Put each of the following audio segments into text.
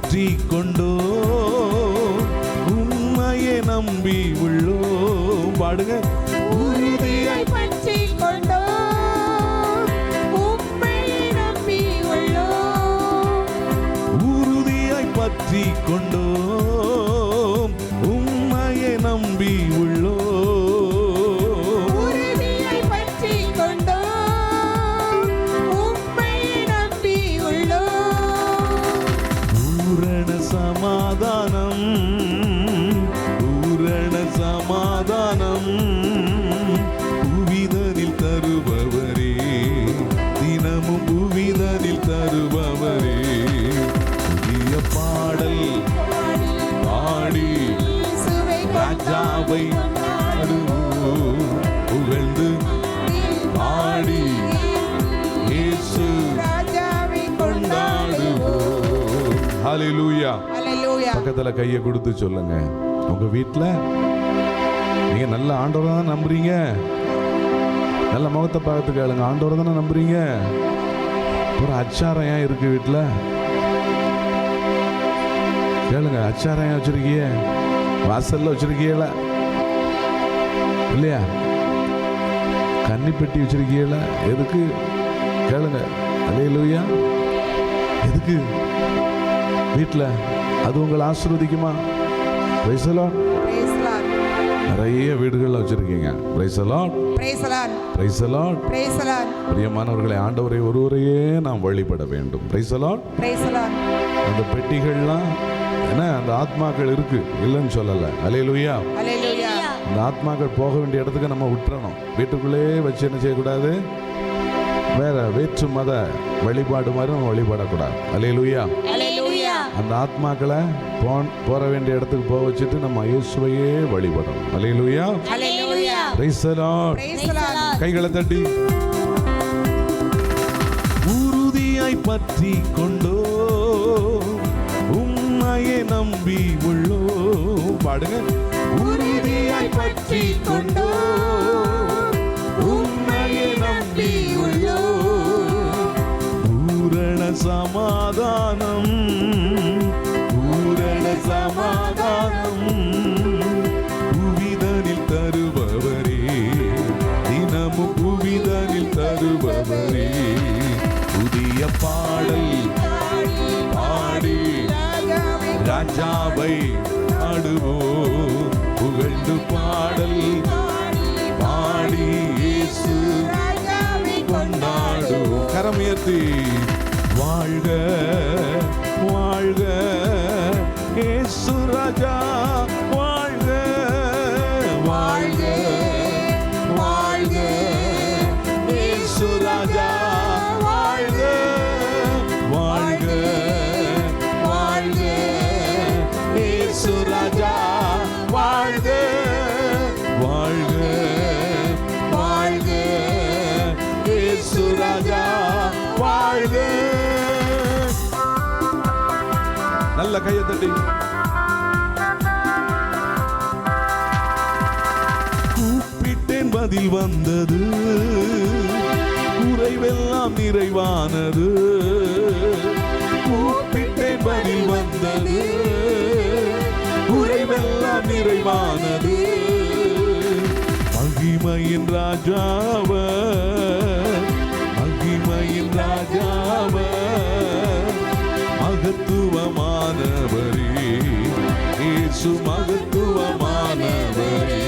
பற்றி கொண்டோ? உண்மையை நம்பி உள்ளோ? பாடுங்க. ராஜாவை புகழ்ந்து பாடி இயேசு கொண்டாடுவோம் ஹalleluya பக்கத்துல கையை கொடுத்து சொல்லுங்க. உங்க வீட்ல? நீங்க நல்ல ஆண்டவரை தான் நம்புறீங்க? நல்ல முகத்தை பார்த்து கேளுங்க ஆண்டவரை தானே நம்புறீங்க? ஒரு அச்சாரம் ஏன் இருக்கு வீட்ல? கேளுங்க அச்சாரம் ஏன் வச்சிருக்கீங்க வாசல்ல வச்சிருக்கீங்கள? இல்லையா? கன்னி பெட்டி வச்சிருக்கீங்கள? எதுக்கு? கேளுங்க. அலையலூயா. எதுக்கு? வீட்டில் அது உங்களை ஆசீர்வதிக்குமா? Lord. நிறைய வீடுகளில் வச்சிருக்கீங்க. Praise the lord. பிரியமானவர்களை ஆண்டவரை ஒருவரையே நாம் வழிபட வேண்டும். Lord. அந்த பெட்டிகள்லாம் என்ன? அந்த ஆத்மாக்கள் இருக்கு. இல்லைன்னு சொல்லலை. அலையலுயா hallelujah அந்த ஆத்மாக்கள் போக வேண்டிய இடத்துக்கு நம்ம விட்டுறணும். வீட்டுக்குள்ளேயே வச்சு என்ன செய்யக்கூடாது? வேற வேற்று மத வழிபாடு மாதிரி நம்ம வழிபடக்கூடாது. அலையலுயா அந்த ஆத்மாக்களை போன் போற வேண்டிய இடத்துக்கு போக வச்சுட்டு நம்ம இயேசுவையே வழிபடணும். அலையலுயா கைகளை தட்டி. உறுதியாய் பற்றி கொண்டோ உண்மையை நம்பி உள்ளோ பாடுங்க. உறுதியாய் பற்றி கொண்டோ உண்மையை நம்பி உள்ளோ. பூரண சமாதானம் ராஜாவை ஆடுவோம். புகழ்ந்து பாடல் பாடி இயேசு கொண்டாடுவோம். கரம் உயர்த்தி வாழ்க வாழ்க ஏசு ராஜா வாழ்க வாழ்க வாழ்க. இயேசு ராஜா வாழ்க. நல்ல கையை தட்டி. கூப்பிட்டேன் பதில் வந்தது. குறைவெல்லாம் நிறைவானது. கூப்பிட்டேன் பதில் வந்தது. நிறைவானது. மகிமையின் ராஜாவ மகிமையின் ராஜாவ மகத்துவமானவரே. இயேசு மகத்துவமானவரே.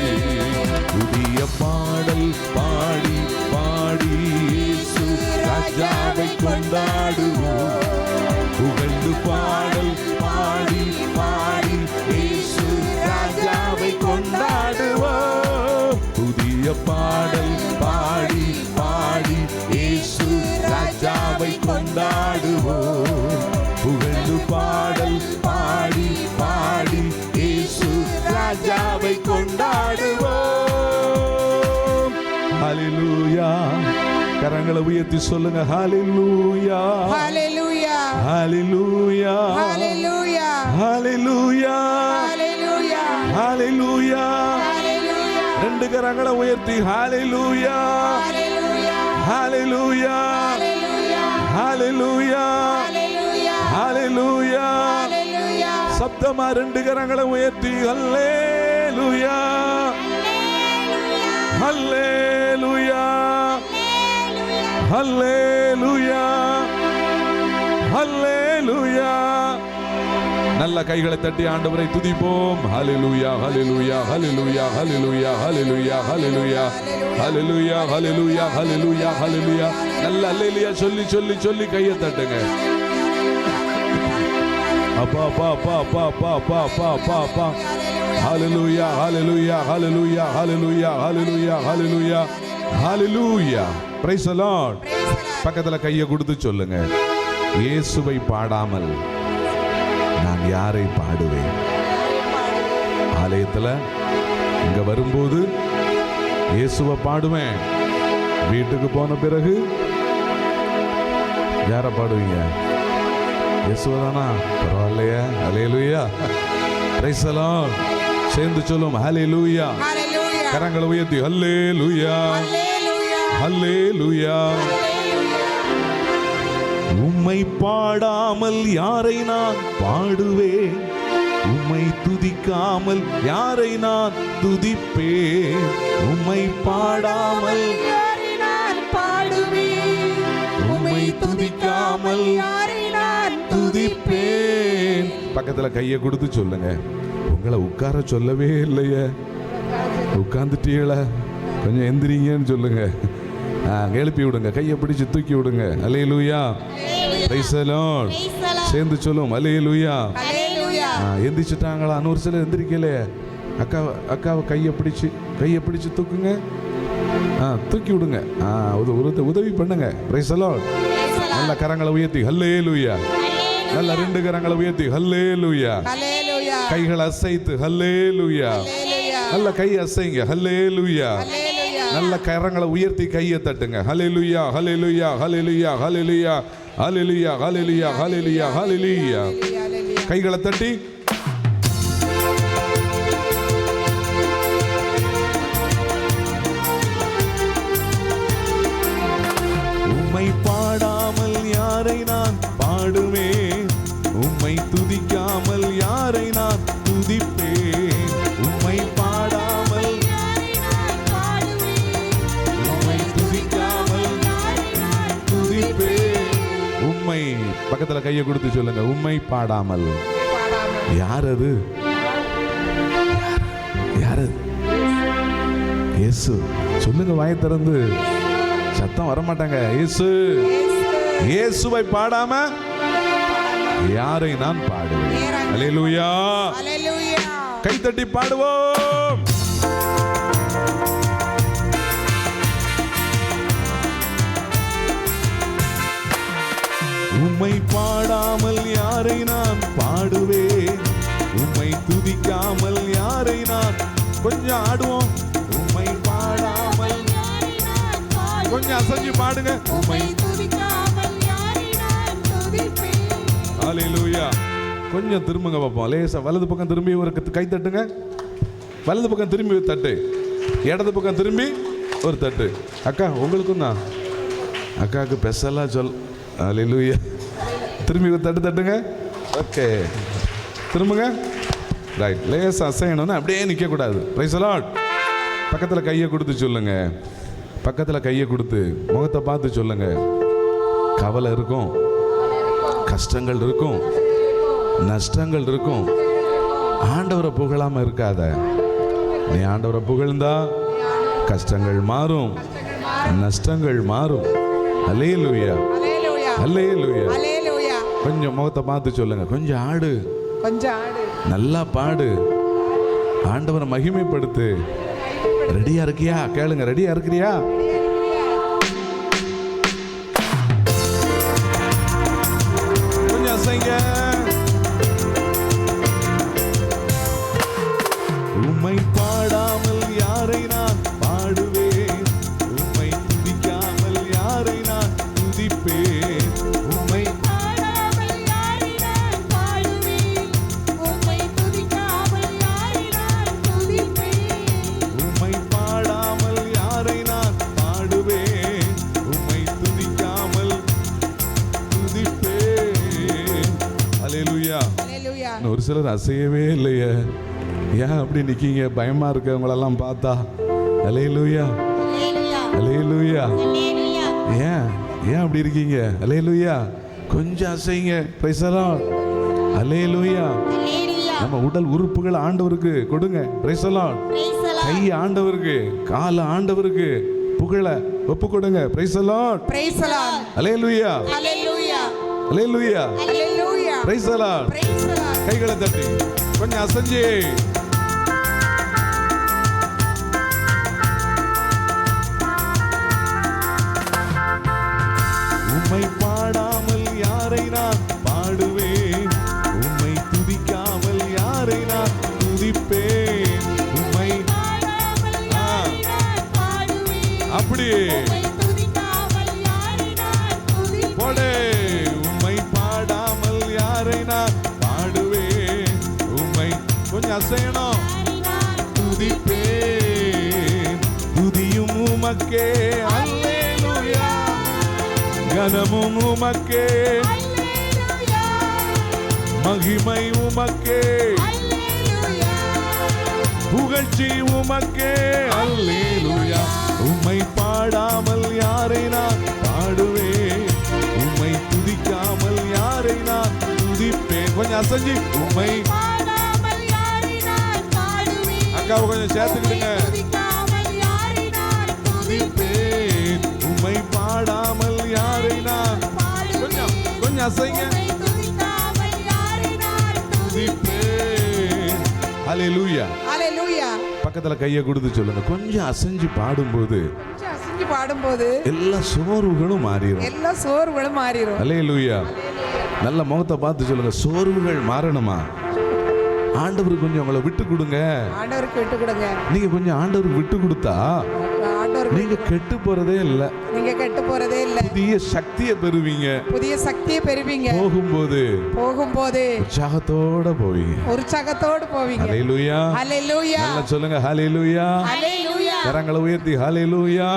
புதிய பாடல் பாடி பாடி இயேசு ராஜாவை கொண்டாடுவோம். புகழ்ந்து பாடி ராஜாவை கொண்டாடுவோம் ஹalleluya கரங்களை உயர்த்தி சொல்லுங்க ஹalleluya ஹalleluya hallelujah ஹalleluya hallelujah ஹalleluya hallelujah ரெண்டு கரங்களை உயர்த்தி ஹalleluya ஹalleluya ஹalleluya ஹalleluya சத்தமா ரெண்டு கரங்களை உயர்த்தி அல்லே லுயா அல்லே லுயா அல்லே லுயா அல்லே லுயா நல்ல கைகளை தட்டி ஆண்டவரை துதிப்போம். ஹalleluya ஹalleluya ஹalleluya ஹalleluya ஹalleluya ஹalleluya ஹalleluya ஹalleluya ஹalleluya ஹalleluya நல்ல அல்லேலூயா சொல்லி சொல்லி சொல்லி கையை தட்டுங்க. அப்பா அப்பா அப்பா அப்பா அப்பா அப்பா அப்பா அப்பா. அப்பா ஹalleluya ஹalleluya ஹalleluya ஹalleluya ஹalleluya ஹalleluya ஹalleluya praise the lord. பக்கத்துல கையை கொடுத்து சொல்லுங்க. இயேசுவை பாடாமல் நான் யாரை பாடுவேன்? ஆலயத்துல இங்க வரும்போது இயேசுவை பாடுவேன். வீட்டுக்கு போன பிறகு யாரை பாடுவீங்க? இயேசுவை தானா பரவாயில்லையா அலையலுயா ரைசலாம் சேர்ந்து சொல்லும் ஹalleluya Hallelujah. கரங்களை உயர்த்தி ஹல்லேலூயா Hallelujah. ஹல்லேலூயா உம்மை பாடாமல் யாரை நான் பாடுவேன் உம்மை துதிக்காமல் யாரை நான் துதிப்பேன் உம்மை பாடாமல் யாரை நான் பாடுவேன்? உம்மை துதிக்காமல் யாரை துதிப்பேன். பக்கத்துல கையை கொடுத்து சொல்லுங்க. உங்களை உட்கார சொல்லவே இல்லையே. உட்காந்துட்டீங்களா கொஞ்சம் எந்திரிங்கன்னு சொல்லுங்க. ஆ, எழுப்பி விடுங்க. கையை பிடிச்சு தூக்கி விடுங்க. அலையலூயா பிரைசலோன் சேர்ந்து சொல்லும். அலையலூயா Hallelujah. எந்திரிச்சிட்டாங்களா? நூறு சிலர் எந்திரிக்கல அக்கா அக்காவை கையை பிடிச்சு கையை பிடிச்சு தூக்குங்க. ஆ தூக்கி விடுங்க. ஆ உத- உத- உதவி பண்ணுங்க. பிரைசலோன் நல்ல கரங்களை உயர்த்தி. ஹல்லே லூயா நல்ல ரெண்டு கரங்களை உயர்த்தி ஹல்லே லூயா. கைகளை அசைத்து ஹல்லே லூயா. நல்ல கை அசைங்க ஹல்லே லூயா. நல்ல கரங்களை உயர்த்தி கையை தட்டுங்க ஹalleluya ஹalleluya ஹalleluya ஹalleluya ஹalleluya ஹalleluya ஹalleluya ஹalleluya Hallelujah. கைகளை தட்டி பக்கத்துல கையை கொடுத்து சொல்லுங்க. உம்மை பாடாமல். யார் அது யார்? இயேசு. சொல்லுங்க வாயை திறந்து. சத்தம் வர மாட்டாங்க இயேசு. இயேசுவை பாடாம யாரை நான் பாடுவேன். கை தட்டி பாடுவோம். உம்மை பாடாமல் யாரை நான் பாடுவேன்? உம்மை துதிக்காமல் யாரை நான் கொஞ்சம் ஆடுவோம். உம்மை பாடாமல் கொஞ்சம் அசைஞ்சு பாடுங்க. உம்மை அலையிலூயா கொஞ்சம் திரும்புங்க பார்ப்போம் லேசா வலது பக்கம் திரும்பி ஒரு கை தட்டுங்க. வலது பக்கம் திரும்பி ஒரு தட்டு. இடது பக்கம் திரும்பி ஒரு தட்டு. அக்கா உங்களுக்கும் தான். அக்காவுக்கு ஸ்பெஷலாக சொல். அலையிலூயா திரும்பி தட்டு தட்டுங்க. ஓகே. திரும்புங்க. ரைட் லேசா அசையணும்னு அப்படியே நிற்கக்கூடாது ரைஸ் லாட் பக்கத்தில் கையை கொடுத்து சொல்லுங்க. பக்கத்தில் கையை கொடுத்து முகத்தை பார்த்து சொல்லுங்க. கவலை இருக்கும். கஷ்டங்கள் இருக்கும். நஷ்டங்கள் இருக்கும். ஆண்டவரை புகழாம இருக்காத. நீ ஆண்டவரை புகழ்ந்தா கஷ்டங்கள் மாறும். நஷ்டங்கள் மாறும். அல்லேலூயா Hallelujah. அல்லேலூயா Hallelujah. கொஞ்சம் முகத்தை பார்த்து சொல்லுங்க. கொஞ்சம் ஆடு. கொஞ்சம் ஆடு. நல்லா பாடு. ஆண்டவரை மகிமைப்படுத்து. ரெடியா இருக்கியா? கேளுங்க ரெடியா இருக்கிறியா? இன்னும் ஒரு சிலர் அசையவே இல்லையே. ஏன் அப்படி நிக்கீங்க? பயமா இருக்கு உங்களெல்லாம் பார்த்தா. அலையலூயா. அலையலூயா. ஏன்? ஏன் அப்படி இருக்கீங்க? அலையலூயா. கொஞ்சம் அசைங்க பிரைசலாம் அலையலூயா. நம்ம உடல் உறுப்புகள் ஆண்டவருக்கு. கொடுங்க பிரைசலாம் கை ஆண்டவருக்கு கால ஆண்டவருக்கு. புகழ ஒப்பு கொடுங்க பிரைசலாம் Praise the Lord. Hallelujah. Hallelujah. Hallelujah. Hallelujah. பிரைசலாம் Praise the Lord. கைகளை தட்டி. கொஞ்சம் அசைஞ்சு. உம்மை பாடாமல் யாரை நான் பாடுவேன்? உம்மை துதிக்காமல் யாரை நான் துதிப்பேன்? உம்மை பாடுவேன். அப்படி. போடே. கொஞ்சம் அசையணும். யாரை துதியும் உமக்கே. அல்லேலூயா. கனமும் உமக்கே. மகிமை உமக்கே. புகழ்ச்சி உமக்கே. அல்லேலூயா. உம்மை பாடாமல் யாரை நான் பாடுவேன்? உம்மை துதிக்காமல் யாரை நான் துதிப்பேன்? கொஞ்சம் அசைஞ்சு. உம்மை அக்காவை கொஞ்சம் சேர்த்துக்கிடுங்க. உம்மை பாடாமல் யாரை நான் கொஞ்சம் கொஞ்சம் அசைங்க. ஹalleluya. Hallelujah. பக்கத்துல கையை கொடுத்து சொல்லுங்க. கொஞ்சம் அசைஞ்சு பாடும்போது அசைஞ்சு பாடும்போது எல்லா சோர்வுகளும் மாறிடும் எல்லா சோர்வுகளும் மாறிடும் ஹalleluya. நல்ல முகத்தை பார்த்து சொல்லுங்க. சோர்வுகள் மாறணுமா? ஆண்டவருக்கு கொஞ்சம் உங்களை விட்டு கொடுங்க. ஆண்டவருக்கு விட்டு கொடுங்க. நீங்க கொஞ்சம் ஆண்டவருக்கு விட்டு கொடுத்தா நீங்க கெட்டு போறதே இல்லை. நீங்க கெட்டு போறதே இல்ல. புதிய சக்தியை பெறுவீங்க. புதிய சக்தியை பெறுவீங்க. போகும்போது போகும்போது உற்சாகத்தோட போவீங்க. உற்சாகத்தோடு போவீங்க. ஹalleluya. ஹalleluya. நல்லா சொல்லுங்க ஹalleluya. ஹalleluya. கரங்களை உயர்த்தி ஹalleluya.